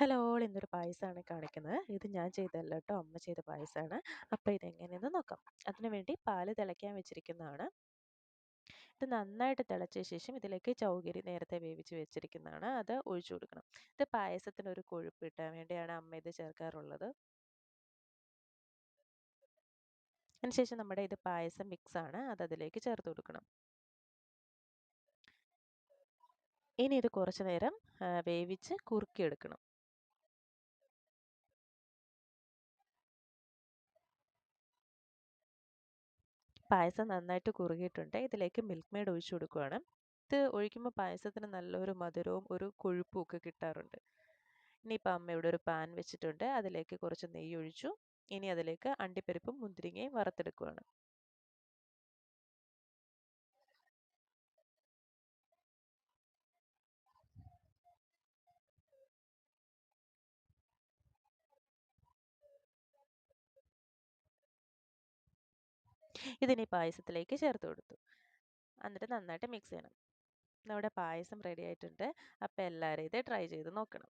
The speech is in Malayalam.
ഹലോ ഇന്നൊരു പായസമാണ് കാണിക്കുന്നത്. ഇത് ഞാൻ ചെയ്തതല്ല കേട്ടോ. അമ്മ ചെയ്ത പായസമാണ് അപ്പോൾ ഇതെങ്ങനെയെന്ന് നോക്കാം. അതിനുവേണ്ടി പാൽ തിളയ്ക്കാൻ വെച്ചിരിക്കുന്നതാണ്. ഇത് നന്നായിട്ട് തിളച്ച ശേഷം ഇതിലേക്ക് ചൗകരി നേരത്തെ വേവിച്ച് വെച്ചിരിക്കുന്നതാണ്. അത് ഒഴിച്ചു കൊടുക്കണം. ഇത് പായസത്തിന് ഒരു കൊഴുപ്പ് കിട്ടാൻ വേണ്ടിയാണ് അമ്മ ഇത് ചേർക്കാറുള്ളത്. അതിനുശേഷം നമ്മുടെ ഇത് പായസം മിക്സ് ആണ് അത് അതിലേക്ക് ചേർത്ത് കൊടുക്കണം. ഇനി ഇത് കുറച്ചു നേരം വേവിച്ച് കുറുക്കിയെടുക്കണം. പായസം നന്നായിട്ട് കുറുകിയിട്ടുണ്ട്. ഇതിലേക്ക് മിൽക്ക് മെയ്ഡ് ഒഴിച്ചു കൊടുക്കുകയാണ് ഇത് ഒഴിക്കുമ്പോൾ പായസത്തിന് നല്ലൊരു മധുരവും ഒരു കൊഴുപ്പും ഒക്കെ കിട്ടാറുണ്ട്. ഇനിയിപ്പോൾ അമ്മ ഇവിടെ ഒരു പാൻ വെച്ചിട്ടുണ്ട്. അതിലേക്ക് കുറച്ച് നെയ്യ് ഒഴിച്ചു ഇനി അതിലേക്ക് അണ്ടിപ്പരിപ്പും മുന്തിരിങ്ങയും വറുത്തെടുക്കുകയാണ് ഇതിനി പായസത്തിലേക്ക് ചേർത്ത് കൊടുത്തു. എന്നിട്ട് നന്നായിട്ട് മിക്സ് ചെയ്യണം. നമ്മുടെ പായസം റെഡി ആയിട്ടുണ്ട്. അപ്പോൾ എല്ലാവരും ഇത് ട്രൈ ചെയ്ത് നോക്കണം.